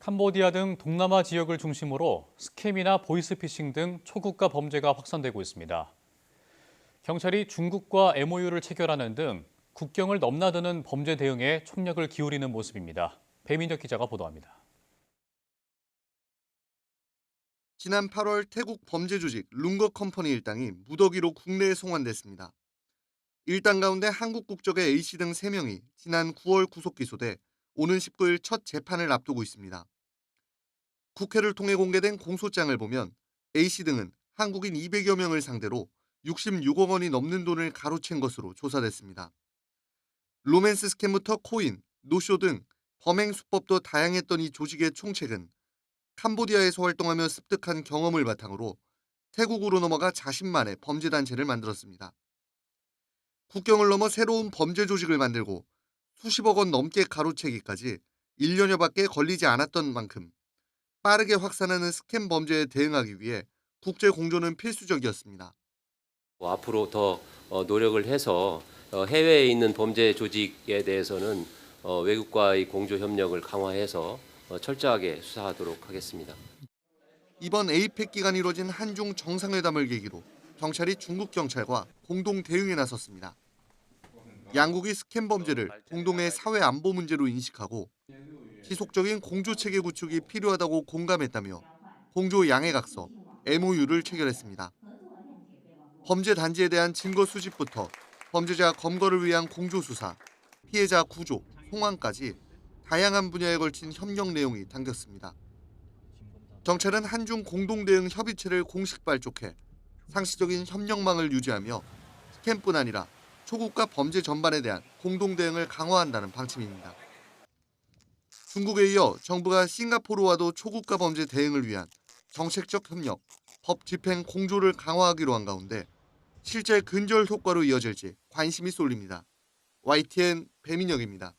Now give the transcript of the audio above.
캄보디아 등 동남아 지역을 중심으로 스캠이나 보이스피싱 등 초국가 범죄가 확산되고 있습니다. 경찰이 중국과 MOU를 체결하는 등 국경을 넘나드는 범죄 대응에 총력을 기울이는 모습입니다. 배민혁 기자가 보도합니다. 지난 8월 태국 범죄 조직 룽거 컴퍼니 일당이 무더기로 국내에 송환됐습니다. 일당 가운데 한국 국적의 A씨 등 3명이 지난 9월 구속 기소돼 오는 19일 첫 재판을 앞두고 있습니다. 국회를 통해 공개된 공소장을 보면 A씨 등은 한국인 200여 명을 상대로 66억 원이 넘는 돈을 가로챈 것으로 조사됐습니다. 로맨스 스캠부터 코인, 노쇼 등 범행 수법도 다양했던 이 조직의 총책은 캄보디아에서 활동하며 습득한 경험을 바탕으로 태국으로 넘어가 자신만의 범죄 단체를 만들었습니다. 국경을 넘어 새로운 범죄 조직을 만들고 수십억 원 넘게 가로채기까지 1년여밖에 걸리지 않았던 만큼 빠르게 확산하는 스캠 범죄에 대응하기 위해 국제 공조는 필수적이었습니다. 어, 앞으로 더 어, 노력을 해서 어, 해외에 있는 범죄 조직에 대해서는 어, 외국과의 공조 협력을 강화해서 어, 철저하게 수사하도록 하겠습니다. 이번 에이펙 기간 이뤄진 한중 정상회담을 계기로 경찰이 중국 경찰과 공동 대응에 나섰습니다. 양국이 스캠 범죄를 공동의 사회 안보 문제로 인식하고 지속적인 공조 체계 구축이 필요하다고 공감했다며 공조 양해각서 MOU를 체결했습니다. 범죄 단지에 대한 증거 수집부터 범죄자 검거를 위한 공조 수사, 피해자 구조, 송환까지 다양한 분야에 걸친 협력 내용이 담겼습니다. 경찰은 한중 공동 대응 협의체를 공식 발족해 상시적인 협력망을 유지하며 스캠뿐 아니라 초국가 범죄 전반에 대한 공동 대응을 강화한다는 방침입니다. 중국에 이어 정부가 싱가포르와도 초국가 범죄 대응을 위한 정책적 협력, 법 집행 공조를 강화하기로 한 가운데 실제 근절 효과로 이어질지 관심이 쏠립니다. YTN 배민혁입니다.